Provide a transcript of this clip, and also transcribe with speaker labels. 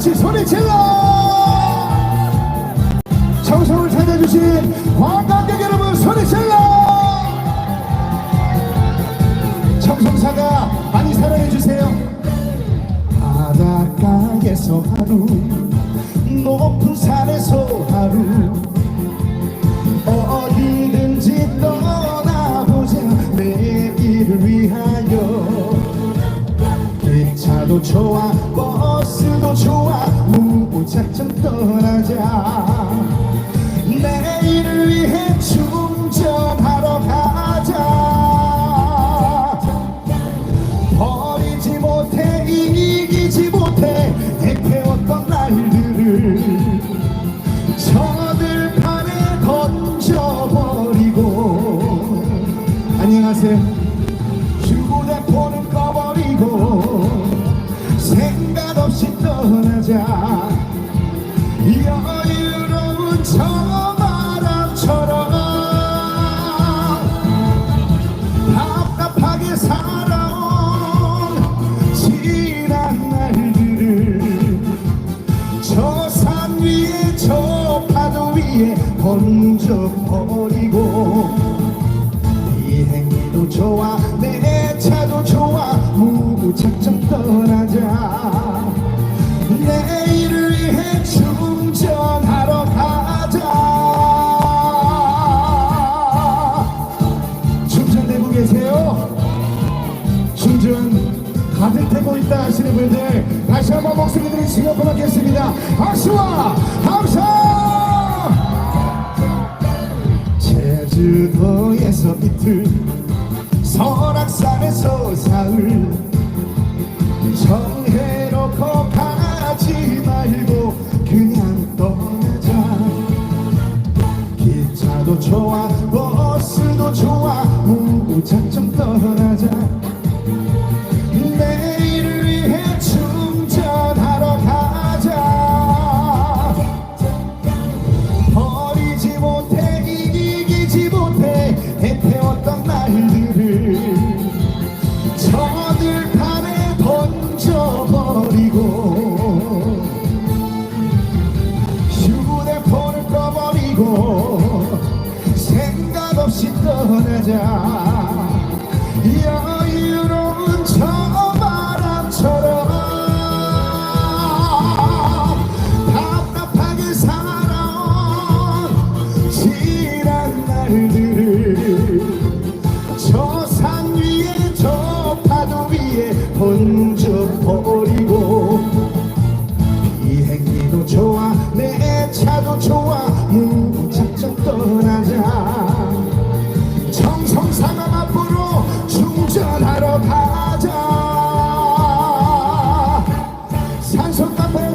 Speaker 1: 질러! 정성을 찾아주신 관광객 여러분 소리 질러! 청송사가 많이 사랑해주세요. 바닷가에서 하루 높은 산에서 하루. 어디든지 떠나보자 내 일을 위하여. 기차도 좋아 안녕하세요. 휴대폰은 꺼버리고 생각 없이 떠나자. 여유로운 저 바람처럼 답답하게 살아온 지난 날들을 저 산 위에 저 파도 위에 던져버리 좋아. 내 차도 좋아. 무작정 떠나자. 내일을 위해 충전하러 가자. 충전되고 계세요? 충전 가득 되고 있다 하시는 분들 다시 한번 목소리들을 지어 고맙겠습니다. 박수와 설악산에서 사흘 정 생각 없이 떠나자 성성상함 앞으로 충전하러 가자. 산소카페.